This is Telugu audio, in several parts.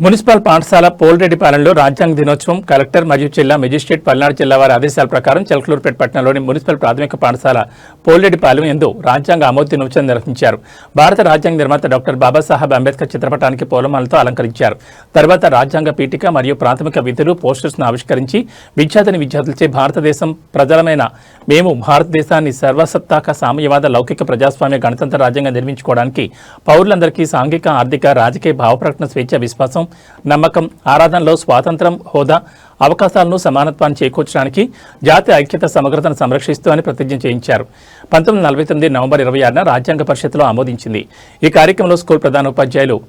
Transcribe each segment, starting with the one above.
మున్సిపల్ పాఠశాల పోల్రెడ్డిపాలెంలో రాజ్యాంగ దినోత్సవం కలెక్టర్ మరియు జిల్లా మెజిస్ట్రేట్ పల్నాడు జిల్లా వారి ఆదేశాల ప్రకారం చిలకలూరుపేట పట్టణంలోని మున్సిపల్ ప్రాథమిక పాఠశాల పోల్రెడ్డిపాలెం ఎందు రాజ్యాంగ ఆమోద దినోత్సవం నిర్వహించారు. భారత రాజ్యాంగ నిర్మాత డాక్టర్ బాబాసాహెబ్ అంబేద్కర్ చిత్రపటానికి పూలమాలతో అలంకరించారు. తర్వాత రాజ్యాంగ పీఠిక మరియు ప్రాథమిక విధులు పోస్టర్స్ను ఆవిష్కరించి విద్యార్థిని విద్యార్థులచే భారతదేశం ప్రజలమైన మేము భారతదేశాన్ని సర్వసత్తాక సామ్యవాద లౌకిక ప్రజాస్వామ్య గణతంత్ర రాజ్యాంగం నిర్మించుకోవడానికి పౌరులందరికీ సాంఘిక ఆర్థిక రాజకీయ భావప్రకటన స్వేచ్ఛ విశ్వాసం నమ్మకం ఆరాధనలో స్వాతంత్రం హోదా అవకాశాలను సమానత్వాన్ని చేకూర్చడానికి జాతి ఐక్యత సమగ్రతను సంరక్షిస్తూ అని ప్రతిజ్ఞ చేయించారు. పంతొమ్మిది నలభై తొమ్మిది నవంబర్ ఇరవై ఆరున రాజ్యాంగ పరిషత్లో ఆమోదించింది. ఈ కార్యక్రమంలో స్కూల్ ప్రధానోపాధ్యాయులు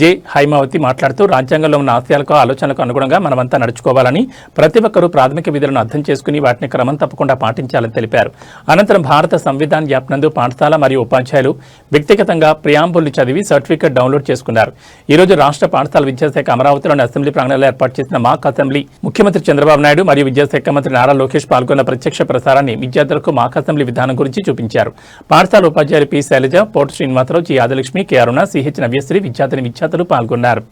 జె హైమావతి మాట్లాడుతూ రాజ్యాంగంలో ఉన్న ఆశయాలకు ఆలోచనలకు అనుగుణంగా మనమంతా నడుచుకోవాలని ప్రతి ఒక్కరూ ప్రాథమిక విధులను అర్థం చేసుకుని వాటిని క్రమం తప్పకుండా పాటించాలని తెలిపారు. అనంతరం భారత సంవిధాన్ యాప్ నందు పాఠశాల మరియు ఉపాధ్యాయులు వ్యక్తిగతంగా ప్రియాంబుల్ని చదివి సర్టిఫికెట్ డౌన్లోడ్ చేసుకున్నారు. ఈ రోజు రాష్ట్ర పాఠశాల విద్యాశాఖ అమరావతిలోని అసెంబ్లీ ప్రాంగణంలో ఏర్పాటు చేసిన మాక్ అసెంబ్లీ ముఖ్యమంత్రి చంద్రబాబు నాయుడు మరియు విద్యాశాఖ మంత్రి నారా లోకేష్ పాల్గొన్న ప్రత్యక్ష ప్రసారాన్ని విద్యార్థులకు మాక్ అసెంబ్లీ విధానం గురించి చూపించారు. పాఠశాల ఉపాధ్యాయులు P. Shailaja Potu Srinivasarao G. Adilakshmi K. Aruna CH Navyasri విద్యార్థిని విద్యార్థులు పాల్గొన్నారు